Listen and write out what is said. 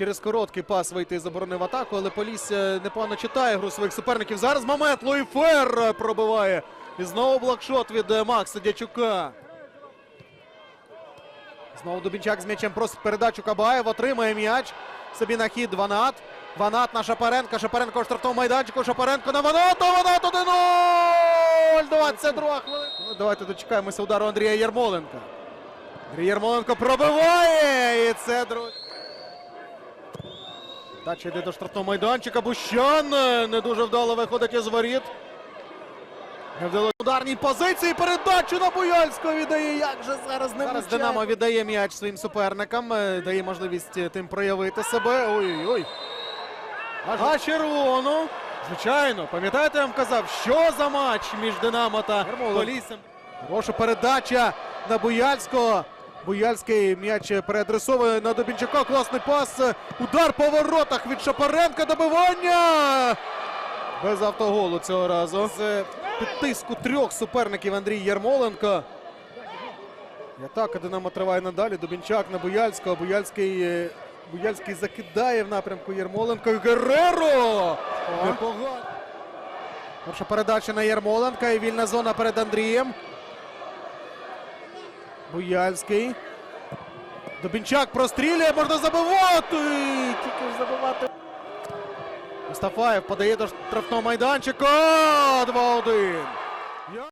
через короткий пас вийти із оборони в атаку, але Полісся непогано читає гру своїх суперників. Зараз момент Луїфер пробиває. І знову блокшот від е, Макса Дячука. Знову Дубінчак з м'ячем просить передачу Кабаєв. Отримує м'яч. Собі на хід Ванат. Ванат на Шапаренка. Шапаренко в штрафному майданчику. Шапаренко на Ваната. Ванат 1-0! 22 хвилина. Давайте дочекаємося удару Андрія Єрмоленка. Андрій Єрмоленко пробиває. І це другий. Дача йде до штрафного майданчика. Бущан е, не дуже вдало виходить із воріт. Не вдалося ударній позиції. Передачу на Буяльського віддає. Як же зараз не Зараз Динамо віддає м'яч своїм суперникам. е, Дає можливість е, тим проявити себе. Ой-ой-ой. А червону. Звичайно, пам'ятаєте, я вам казав, що за матч між Динамо та Поліссям? Хороша передача на Буяльського. Буяльський м'яч переадресовує на Дубінчака. Класний пас. Удар по воротах від Шапаренка. Добивання. Без автоголу цього разу. З підтиску трьох суперників Андрій Ярмоленко. І атака Динамо триває надалі. Дубінчак на Буяльського. Буяльський, е, Буяльський закидає в напрямку Ярмоленко. Гереро! Перша передача на Ярмоленка і вільна зона перед Андрієм. Буяльський. Добінчак прострілює, можна забивати. Тільки ж забивати. Мустафаєв подає до штрафного майданчика. 2-1.